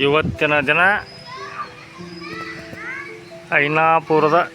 ಇವತ್ತಿನ ದಿನ ಐನಾಪುರದ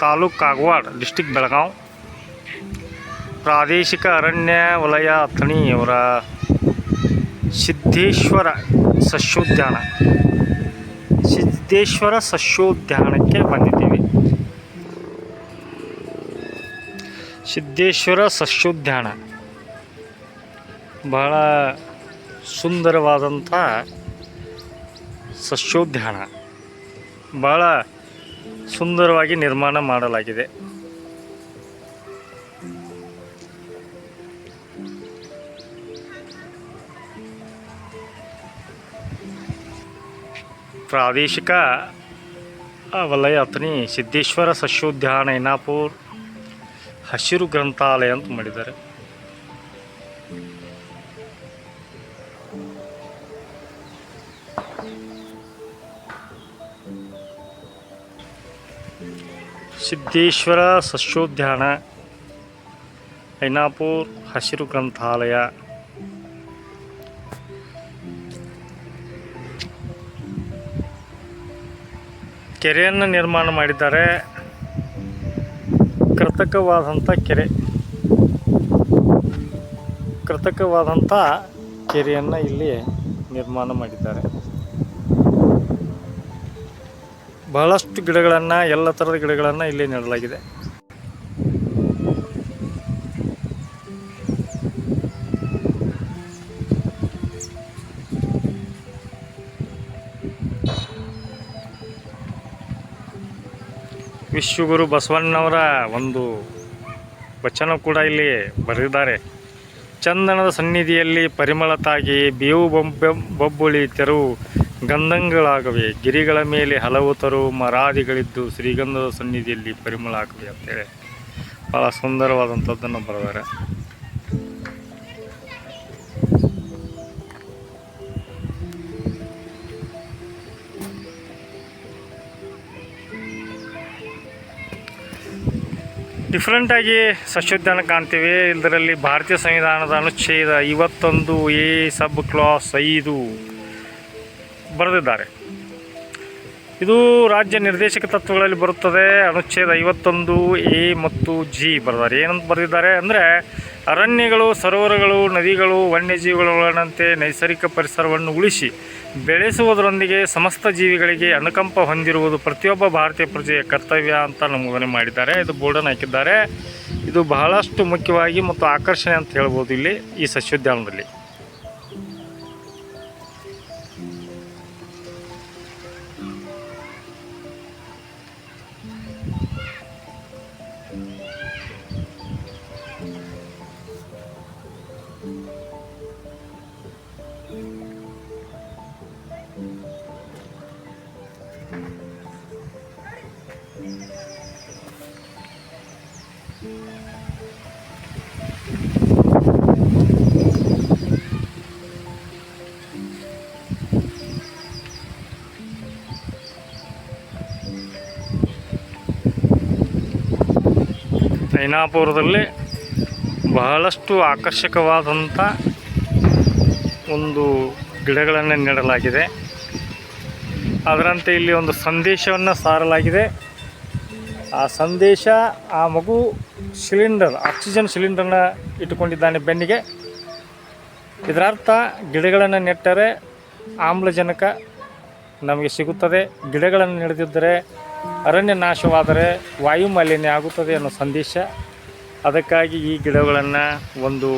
ತಾಲೂಕು ಕಾಗವಾಡ ಡಿಸ್ಟಿಕ್ ಬೆಳಗಾವ್. ಪ್ರಾದೇಶಿಕ ಅರಣ್ಯ ವಲಯ ಅಥಣಿಯವರ ಸಿದ್ದೇಶ್ವರ ಸಸ್ಯೋದ್ಯಾನ. ಸಿದ್ದೇಶ್ವರ ಸಸ್ಯೋದ್ಯಾನಕ್ಕೆ ಬಂದಿದ್ದೀವಿ. ಸಿದ್ದೇಶ್ವರ ಸಸ್ಯೋದ್ಯಾನ. ಬಹಳ ಸುಂದರವಾದಂಥ ಸಸ್ಯೋದ್ಯಾನ. ಭಾಳ ಸುಂದರವಾಗಿ ನಿರ್ಮಾಣ ಮಾಡಲಾಗಿದೆ. ಪ್ರಾದೇಶಿಕ ವಲಯ ಅಥನಿ ಸಿದ್ದೇಶ್ವರ ಸಸ್ಯೋದ್ಯಾನ ಇನಾಪುರ್ ಹಸಿರು ಗ್ರಂಥಾಲಯ ಅಂತ ಮಾಡಿದ್ದಾರೆ. ಸಿದ್ದೇಶ್ವರ ಸಸ್ಯೋದ್ಯಾನ ಐನಾಪುರ್ ಹಸಿರು ಗ್ರಂಥಾಲಯ. ಕೆರೆಯನ್ನು ನಿರ್ಮಾಣ ಮಾಡಿದ್ದಾರೆ. ಕೃತಕವಾದಂಥ ಕೆರೆ. ಕೃತಕವಾದಂಥ ಕೆರೆಯನ್ನು ಇಲ್ಲಿ ನಿರ್ಮಾಣ ಮಾಡಿದ್ದಾರೆ. ಬಹಳಷ್ಟು ಗಿಡಗಳನ್ನು, ಎಲ್ಲ ಥರದ ಗಿಡಗಳನ್ನು ಇಲ್ಲಿ ನೆಡಲಾಗಿದೆ. ವಿಶ್ವಗುರು ಬಸವಣ್ಣವರ ಒಂದು ವಚನ ಕೂಡ ಇಲ್ಲಿ ಬರೆದಿದ್ದಾರೆ. ಚಂದನದ ಸನ್ನಿಧಿಯಲ್ಲಿ ಪರಿಮಳ ತಾಗಿ, ಬೇವು ಬೊಬ್ಬ ಬೊಬ್ಬುಳಿ ತೆರವು ಗಂಧಂಗಳಾಗವೆ, ಗಿರಿಗಳ ಮೇಲೆ ಹಲವು ತರು ಮರಾದಿಗಳಿದ್ದು ಶ್ರೀಗಂಧದ ಸನ್ನಿಧಿಯಲ್ಲಿ ಪರಿಮಳ ಆಗವೆ ಅಂತೇಳಿ ಭಾಳ ಸುಂದರವಾದಂಥದ್ದನ್ನು ಬರೆದಾರೆ. ಡಿಫ್ರೆಂಟಾಗಿ ಸಸ್ಯೋದ್ಯಾನ ಕಾಣ್ತೀವಿ. ಇದರಲ್ಲಿ ಭಾರತೀಯ ಸಂವಿಧಾನದ ಅನುಚ್ಛೇದ ಇವತ್ತೊಂದು ಎ ಸಬ್ ಕ್ಲಾಸ್ ಐದು. ಬರೆದಿದ್ದಾರೆ. ಇದು ರಾಜ್ಯ ನಿರ್ದೇಶಕ ತತ್ವಗಳಲ್ಲಿ ಬರುತ್ತದೆ. ಅನುಚ್ಛೇದ ಐವತ್ತೊಂದು ಎ ಮತ್ತು ಜಿ ಬರೆದಾರೆ ಏನಂತ ಬರೆದಿದ್ದಾರೆ ಅಂದರೆ, ಅರಣ್ಯಗಳು, ಸರೋವರಗಳು, ನದಿಗಳು, ವನ್ಯಜೀವಿಗಳಂತೆ ನೈಸರ್ಗಿಕ ಪರಿಸರವನ್ನು ಉಳಿಸಿ ಬೆಳೆಸುವುದರೊಂದಿಗೆ ಸಮಸ್ತ ಜೀವಿಗಳಿಗೆ ಅನುಕಂಪ ಹೊಂದಿರುವುದು ಪ್ರತಿಯೊಬ್ಬ ಭಾರತೀಯ ಪ್ರಜೆಯ ಕರ್ತವ್ಯ ಅಂತ ನಮೂದನೆ ಮಾಡಿದ್ದಾರೆ. ಇದು ಬೋರ್ಡನ್ನು ಹಾಕಿದ್ದಾರೆ. ಇದು ಬಹಳಷ್ಟು ಮುಖ್ಯವಾಗಿ ಮತ್ತು ಆಕರ್ಷಣೆ ಅಂತ ಹೇಳ್ಬೋದು ಇಲ್ಲಿ ಈ ಸಸ್ಯೋದ್ಯಾನದಲ್ಲಿ. ಐನಾಪುರದಲ್ಲಿ ಬಹಳಷ್ಟು ಆಕರ್ಷಕವಾದಂಥ ಒಂದು ಗಿಡಗಳನ್ನು ನೆಡಲಾಗಿದೆ. ಅದರಂತೆ ಇಲ್ಲಿ ಒಂದು ಸಂದೇಶವನ್ನು ಸಾರಲಾಗಿದೆ. ಆ ಸಂದೇಶ ಆ ಮಗು ಸಿಲಿಂಡರ್, ಆಕ್ಸಿಜನ್ ಸಿಲಿಂಡರ್ನ ಇಟ್ಟುಕೊಂಡಿದ್ದಾನೆ ಬೆನ್ನಿಗೆ. ಇದರರ್ಥ ಗಿಡಗಳನ್ನು ನೆಟ್ಟರೆ ಆಮ್ಲಜನಕ ನಮಗೆ ಸಿಗುತ್ತದೆ. ಗಿಡಗಳನ್ನು ನೆಡೆದಿದ್ದರೆ ಅರಣ್ಯ ನಾಶವಾದರೆ ವಾಯು ಮಾಲಿನ್ಯ ಆಗುತ್ತದೆ ಅನ್ನೋ ಸಂದೇಶ. ಅದಕ್ಕಾಗಿ ಈ ಗಿಡಗಳನ್ನು ಒಂದು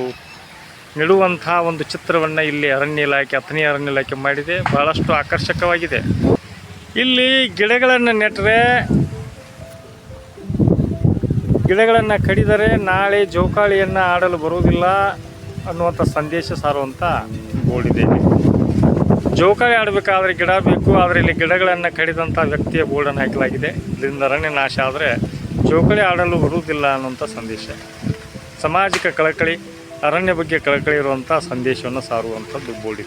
ನೆಡುವಂಥ ಒಂದು ಚಿತ್ರವನ್ನು ಇಲ್ಲಿ ಅರಣ್ಯ ಇಲಾಖೆ, ಅಥಣಿ ಅರಣ್ಯ ಇಲಾಖೆ ಮಾಡಿದೆ. ಬಹಳಷ್ಟು ಆಕರ್ಷಕವಾಗಿದೆ. ಇಲ್ಲಿ ಗಿಡಗಳನ್ನು ನೆಟ್ಟರೆ ಗಿಡಗಳನ್ನು ಕಡಿದರೆ ನಾಳೆ ಜೋಕಾಳಿಯನ್ನು ಆಡಲು ಬರುವುದಿಲ್ಲ ಅನ್ನುವಂಥ ಸಂದೇಶ ಸಾರುವಂಥ ಬೋರ್ಡ್ ಇದೆ ಜೋಕಾಲಿ ಆಡಬೇಕಾದ್ರೆ ಗಿಡ ಬೇಕು, ಆದರೆ ಇಲ್ಲಿ ಗಿಡಗಳನ್ನು ಕಡಿದಂಥ ವ್ಯಕ್ತಿಯ ಬೋರ್ಡನ್ನು ಹಾಕಲಾಗಿದೆ. ಇದರಿಂದ ಅರಣ್ಯ ನಾಶ ಆದರೆ ಜೋಕಾಲಿ ಆಡಲು ಬರುವುದಿಲ್ಲ ಅನ್ನುವಂಥ ಸಂದೇಶ. ಸಾಮಾಜಿಕ ಕಳಕಳಿ, ಅರಣ್ಯ ಬಗ್ಗೆ ಕಳಕಳಿ ಇರುವಂಥ ಸಂದೇಶವನ್ನು ಸಾರುವಂಥದ್ದು ಬೋರ್ಡ್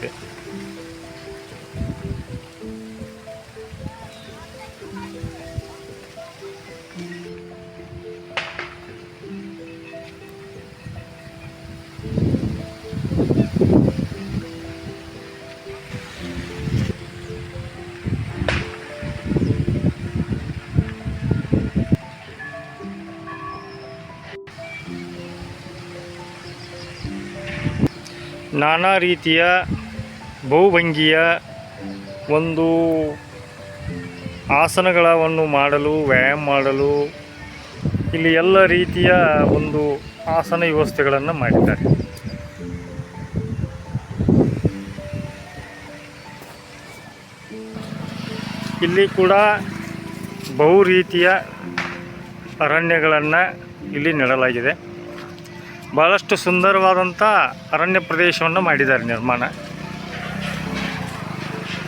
ನಾನಾ ರೀತಿಯ ಬಹುಭಂಗಿಯ ಒಂದು ಆಸನಗಳನ್ನು ಮಾಡಲು, ವ್ಯಾಯಾಮ ಮಾಡಲು ಇಲ್ಲಿ ಎಲ್ಲ ರೀತಿಯ ಒಂದು ಆಸನ ವ್ಯವಸ್ಥೆಗಳನ್ನು ಮಾಡಿದ್ದಾರೆ. ಇಲ್ಲಿ ಕೂಡ ಬಹು ರೀತಿಯ ಅರಣ್ಯಗಳನ್ನು ಇಲ್ಲಿ ನೆಡಲಾಗಿದೆ. ಭಾಳಷ್ಟು ಸುಂದರವಾದಂಥ ಅರಣ್ಯ ಪ್ರದೇಶವನ್ನು ಮಾಡಿದ್ದಾರೆ ನಿರ್ಮಾಣ.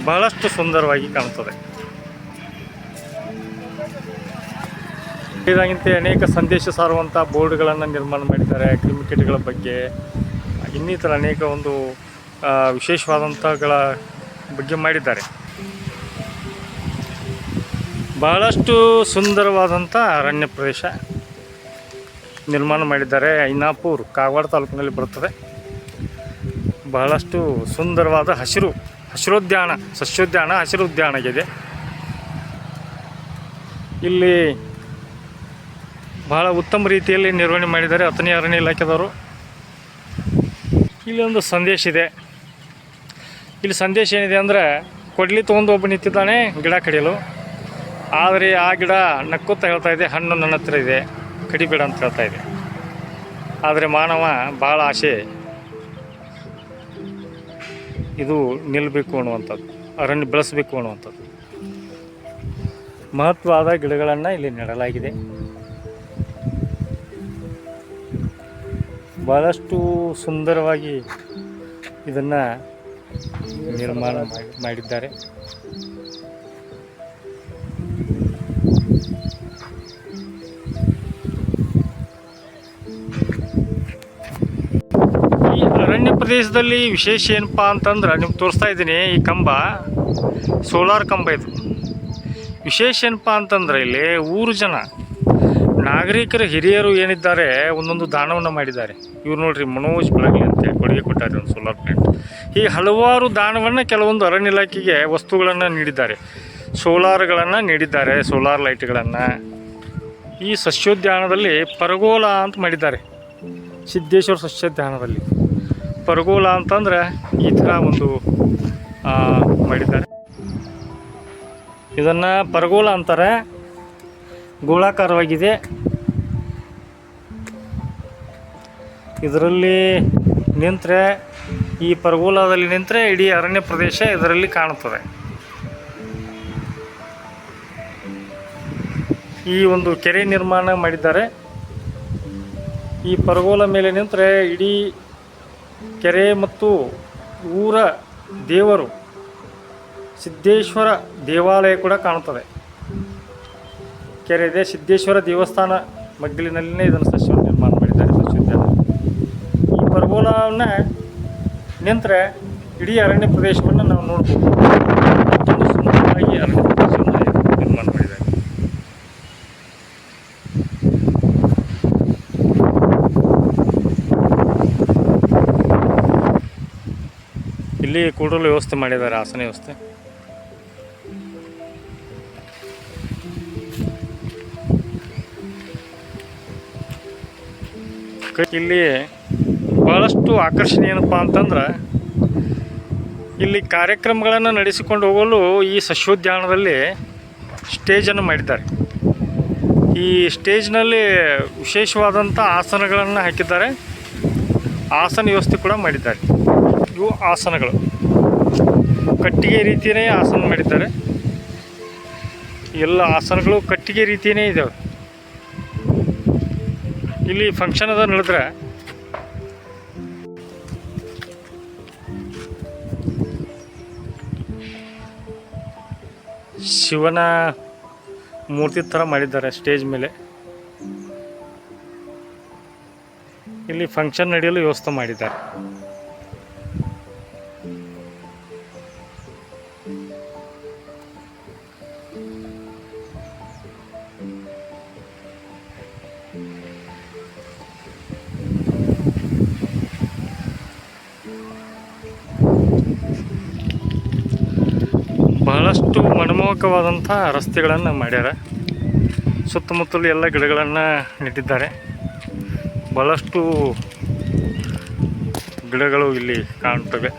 ಬಹಳಷ್ಟು ಸುಂದರವಾಗಿ ಕಾಣುತ್ತದೆ ಇದಾಗಿಂತೆ ಅನೇಕ ಸಂದೇಶ ಸಾರುವಂಥ ಬೋರ್ಡ್ಗಳನ್ನು ನಿರ್ಮಾಣ ಮಾಡಿದ್ದಾರೆ, ಕ್ರಿಮಿಕೇಟ್ಗಳ ಬಗ್ಗೆ. ಇನ್ನಿತರ ಅನೇಕ ಒಂದು ವಿಶೇಷವಾದಂಥಗಳ ಬಗ್ಗೆ ಮಾಡಿದ್ದಾರೆ. ಬಹಳಷ್ಟು ಸುಂದರವಾದಂಥ ಅರಣ್ಯ ಪ್ರದೇಶ. ನಿರ್ಮಾಣ ಮಾಡಿದ್ದಾರೆ ಐನಾಪುರ್, ಕಾಗವಾಡ ತಾಲೂಕಿನಲ್ಲಿ ಬರುತ್ತದೆ. ಬಹಳಷ್ಟು ಸುಂದರವಾದ ಹಸಿರು, ಹಸಿರೋದ್ಯಾನ, ಸಸ್ಯೋದ್ಯಾನ, ಹಸಿರುದ್ಯಾನ ಇದೆ. ಇಲ್ಲಿ ಬಹಳ ಉತ್ತಮ ರೀತಿಯಲ್ಲಿ ನಿರ್ವಹಣೆ ಮಾಡಿದ್ದಾರೆ ಹತ್ತನೇ ಅರಣ್ಯ ಇಲಾಖೆದವರು. ಇಲ್ಲಿ ಒಂದು ಸಂದೇಶ ಇದೆ. ಇಲ್ಲಿ ಸಂದೇಶ ಏನಿದೆ ಅಂದರೆ, ಕೊಡ್ಲಿ ತೊಗೊಂಡು ಒಬ್ಬ ನಿಂತಿದ್ದಾನೆ ಗಿಡ ಕಡಿಯಲು. ಆದರೆ ಆ ಗಿಡ ನಕ್ಕುತ್ತಾ ಹೇಳ್ತಾ ಇದೆ, ಹಣ್ಣು ನನ್ನ ಹತ್ರ ಇದೆ. ಕಡಿಬೇಡ ಅಂತ ಹೇಳ್ತಾ ಇದೆ. ಆದರೆ ಮಾನವ ಭಾಳ ಆಸೆ. ಇದು ನಿಲ್ಲಬೇಕು ಅನ್ನುವಂಥದ್ದು, ಅರಣ್ಯ ಬೆಳೆಸಬೇಕು ಅನ್ನುವಂಥದ್ದು. ಮಹತ್ವವಾದ ಗಿಡಗಳನ್ನು ಇಲ್ಲಿ ನೆಡಲಾಗಿದೆ. ಭಾಳಷ್ಟು ಸುಂದರವಾಗಿ ಇದನ್ನು ನಿರ್ಮಾಣ ಮಾಡಿ ಮಾಡಿದ್ದಾರೆ. ಅರಣ್ಯ ಪ್ರದೇಶದಲ್ಲಿ ವಿಶೇಷ ಏನಪ್ಪ ಅಂತಂದ್ರೆ ನಿಮ್ಗೆ ತೋರಿಸ್ತಾ ಇದ್ದೀನಿ ಈ ಕಂಬ, ಸೋಲಾರ್ ಕಂಬ ಇದು. ವಿಶೇಷ ಏನಪ್ಪ ಅಂತಂದ್ರೆ ಇಲ್ಲಿ ಊರು ಜನ, ನಾಗರಿಕರ, ಹಿರಿಯರು ಏನಿದ್ದಾರೆ, ಒಂದೊಂದು ದಾನವನ್ನು ಮಾಡಿದ್ದಾರೆ. ಇವ್ರು ನೋಡ್ರಿ ಮನೋಜ್ ಬೆಳಗ್ಲಿ ಅಂತೇಳಿ ಕೊಡುಗೆ ಕೊಟ್ಟಾರೆ ಒಂದು ಸೋಲಾರ್ ಪ್ಲಾಂಟ್ ಈ ಹಲವಾರು ದಾನವನ್ನು ಕೆಲವೊಂದು ಅರಣ್ಯ ಇಲಾಖೆಗೆ ವಸ್ತುಗಳನ್ನು ನೀಡಿದ್ದಾರೆ. ಸೋಲಾರ್ಗಳನ್ನು ನೀಡಿದ್ದಾರೆ ಸೋಲಾರ್ ಲೈಟ್ಗಳನ್ನು ಈ ಸಸ್ಯೋದ್ಯಾನದಲ್ಲಿ ಪರಗೋಲ ಅಂತ ಮಾಡಿದ್ದಾರೆ. ಸಿದ್ದೇಶ್ವರ ಸಸ್ಯೋದ್ಯಾನದಲ್ಲಿ. ಪರಗೋಲ ಅಂತಂದ್ರೆ ಈ ಥರ ಒಂದು ಮಾಡಿದ್ದಾರೆ. ಇದನ್ನು ಪರಗೋಲ ಅಂತಾರೆ. ಗೋಳಾಕಾರವಾಗಿದೆ. ಇದರಲ್ಲಿ ನಿಂತರೆ, ಈ ಪರಗೋಲದಲ್ಲಿ ನಿಂತರೆ ಇಡೀ ಅರಣ್ಯ ಪ್ರದೇಶ ಇದರಲ್ಲಿ ಕಾಣುತ್ತದೆ. ಈ ಒಂದು ಕೆರೆ ನಿರ್ಮಾಣ ಮಾಡಿದ್ದಾರೆ. ಈ ಪರಗೋಲ ಮೇಲೆ ನಿಂತರೆ ಇಡೀ ಕೆರೆ ಮತ್ತು ಊರ ದೇವರು ಸಿದ್ದೇಶ್ವರ ದೇವಾಲಯ ಕೂಡ ಕಾಣುತ್ತದೆ. ಕೆರೆ ಇದೆ. ಸಿದ್ದೇಶ್ವರ ದೇವಸ್ಥಾನ ಮಗ್ಗಲಿನಲ್ಲಿನೇ ಇದನ್ನು ಸಸ್ಯವನ್ನು ನಿರ್ಮಾಣ ಮಾಡಿದ್ದಾರೆ. ಸಸ್ಯೋದ್ಯಾನ. ಈ ಪರಗೋಲವನ್ನು ನಿಂತರೆ ಇಡೀ ಅರಣ್ಯ ಪ್ರದೇಶವನ್ನು ನಾವು ನೋಡ್ಬೋದು. ಅರಣ್ಯ ಪ್ರದೇಶವನ್ನು ನಿರ್ಮಾಣ ಮಾಡಿದ್ದಾರೆ ಇಲ್ಲಿ ಕೂಡಲು ವ್ಯವಸ್ಥೆ ಮಾಡಿದ್ದಾರೆ ಆಸನ ವ್ಯವಸ್ಥೆ. ಇಲ್ಲಿ ಭಾಳಷ್ಟು ಆಕರ್ಷಣೆ ಏನಪ್ಪ ಅಂತಂದ್ರೆ, ಇಲ್ಲಿ ಕಾರ್ಯಕ್ರಮಗಳನ್ನು ನಡೆಸಿಕೊಂಡು ಹೋಗಲು ಈ ಸಸ್ಯೋದ್ಯಾನದಲ್ಲಿ ಸ್ಟೇಜನ್ನು ಮಾಡಿದ್ದಾರೆ. ಈ ಸ್ಟೇಜ್ನಲ್ಲಿ ವಿಶೇಷವಾದಂಥ ಆಸನಗಳನ್ನು ಹಾಕಿದ್ದಾರೆ. ಆಸನ ವ್ಯವಸ್ಥೆ ಕೂಡ ಮಾಡಿದ್ದಾರೆ. ಇವು ಆಸನಗಳು. ಕಟ್ಟಿಗೆ ರೀತಿಯೇ ಆಸನ ಮಾಡಿದ್ದಾರೆ. ಎಲ್ಲ ಆಸನಗಳು ಕಟ್ಟಿಗೆ ರೀತಿಯೇ ಇದ್ದಾವೆ ಇಲ್ಲಿ ಫಂಕ್ಷನ್ ಅದ ನಡೆದ್ರೆ. ಶಿವನ ಮೂರ್ತಿ ಥರ ಮಾಡಿದ್ದಾರೆ ಸ್ಟೇಜ್ ಮೇಲೆ. ಇಲ್ಲಿ ಫಂಕ್ಷನ್ ನಡೆಯಲು ವ್ಯವಸ್ಥೆ ಮಾಡಿದ್ದಾರೆ. ಬಹಳಷ್ಟು ಮನಮೋಹಕವಾದಂಥ ರಸ್ತೆಗಳನ್ನು ಮಾಡ್ಯಾರ. ಸುತ್ತಮುತ್ತಲು ಎಲ್ಲ ಗಿಡಗಳನ್ನು ನೆಟ್ಟಿದ್ದಾರೆ. ಬಹಳಷ್ಟು ಗಿಡಗಳು ಇಲ್ಲಿ ಕಾಣುತ್ತವೆ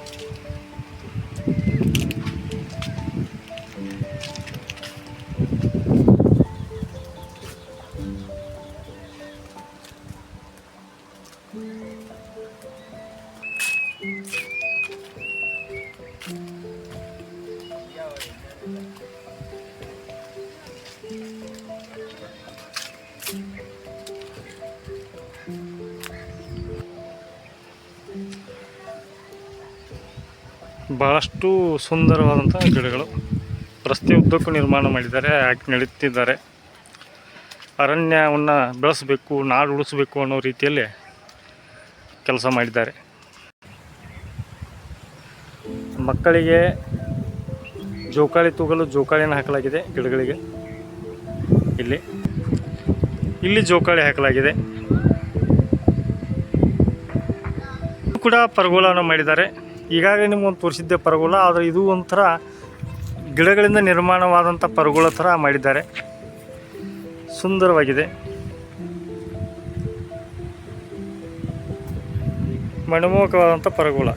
ಬಹಳಷ್ಟು ಸುಂದರವಾದಂಥ ಗಿಡಗಳು. ರಸ್ತೆ ಉದ್ದಕ್ಕೂ ನಿರ್ಮಾಣ ಮಾಡಿದ್ದಾರೆ ಹಾಕಿ ನಡೀತಿದ್ದಾರೆ ಅರಣ್ಯವನ್ನು ಬೆಳೆಸಬೇಕು, ನಾಡು ಉಳಿಸಬೇಕು ಅನ್ನೋ ರೀತಿಯಲ್ಲಿ ಕೆಲಸ ಮಾಡಿದ್ದಾರೆ. ಮಕ್ಕಳಿಗೆ ಜೋಕಾಳಿ ತೂಗಲು ಜೋಕಾಳಿಯನ್ನು ಹಾಕಲಾಗಿದೆ ಗಿಡಗಳಿಗೆ. ಇಲ್ಲಿ ಇಲ್ಲಿ ಜೋಕಾಳಿ ಹಾಕಲಾಗಿದೆ. ಕೂಡ ಪರ್ಗೋಲವನ್ನು ಮಾಡಿದ್ದಾರೆ. ಈಗಾಗಲೇ ನಿಮ್ಗೊಂದು ತೋರಿಸಿದ್ದೆ ಪರಗೋಲ, ಆದರೆ ಇದು ಒಂಥರ ಗಿಡಗಳಿಂದ ನಿರ್ಮಾಣವಾದಂಥ ಪರಗೋಲ ಥರ ಮಾಡಿದ್ದಾರೆ. ಸುಂದರವಾಗಿದೆ. ಮಣಮೋಹಕವಾದಂಥ ಪರಗೋಲ.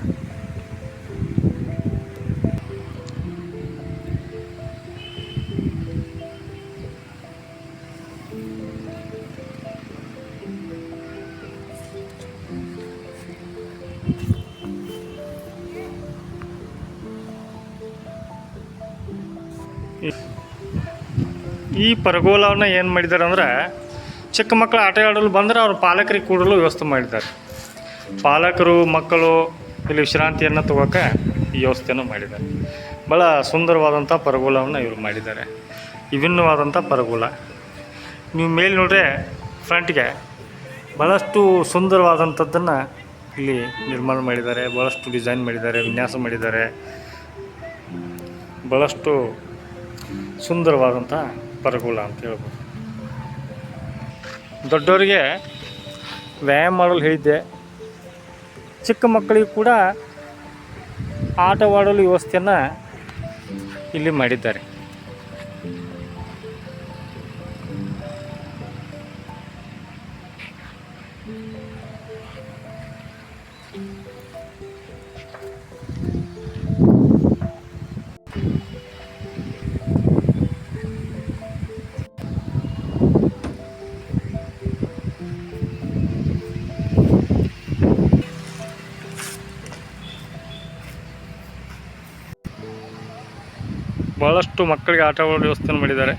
ಈ ಪರಗೋಲವನ್ನು ಏನು ಮಾಡಿದ್ದಾರೆ ಅಂದ್ರೆ ಚಿಕ್ಕ ಮಕ್ಕಳು ಆಟ ಆಡಲು ಬಂದರೆ ಅವ್ರ ಪಾಲಕರಿಗೆ ಕೂಡಲು ವ್ಯವಸ್ಥೆ ಮಾಡಿದ್ದಾರೆ. ಪಾಲಕರು, ಮಕ್ಕಳು ಇಲ್ಲಿ ವಿಶ್ರಾಂತಿಯನ್ನು ತಗೋಕೆ ಈ ವ್ಯವಸ್ಥೆಯನ್ನು ಮಾಡಿದ್ದಾರೆ. ಭಾಳ ಸುಂದರವಾದಂಥ ಪರಗೋಲವನ್ನು ಇವರು ಮಾಡಿದ್ದಾರೆ. ವಿಭಿನ್ನವಾದಂಥ ಪರಗೋಲ ನೀವು ಮೇಲೆ ನೋಡ್ರೆ ಫ್ರಂಟ್ಗೆ ಭಾಳಷ್ಟು ಸುಂದರವಾದಂಥದ್ದನ್ನು ಇಲ್ಲಿ ನಿರ್ಮಾಣ ಮಾಡಿದ್ದಾರೆ ಭಾಳಷ್ಟು ಡಿಸೈನ್ ಮಾಡಿದ್ದಾರೆ, ವಿನ್ಯಾಸ ಮಾಡಿದ್ದಾರೆ. ಭಾಳಷ್ಟು ಸುಂದರವಾದಂಥ ಪರಗೋಲ ಅಂತ ಹೇಳ್ಬೋದು. ದೊಡ್ಡವರಿಗೆ ವ್ಯಾಯಾಮ ಮಾಡಲು ಹೇಳಿದ್ದೆ. ಚಿಕ್ಕ ಮಕ್ಕಳಿಗೂ ಕೂಡ ಆಟವಾಡಲು ವ್ಯವಸ್ಥೆಯನ್ನು ಇಲ್ಲಿ ಮಾಡಿದ್ದಾರೆ. ಭಾಳಷ್ಟು ಮಕ್ಕಳಿಗೆ ಆಟವಾಡೋ ವ್ಯವಸ್ಥೆಯನ್ನು ಮಾಡಿದ್ದಾರೆ.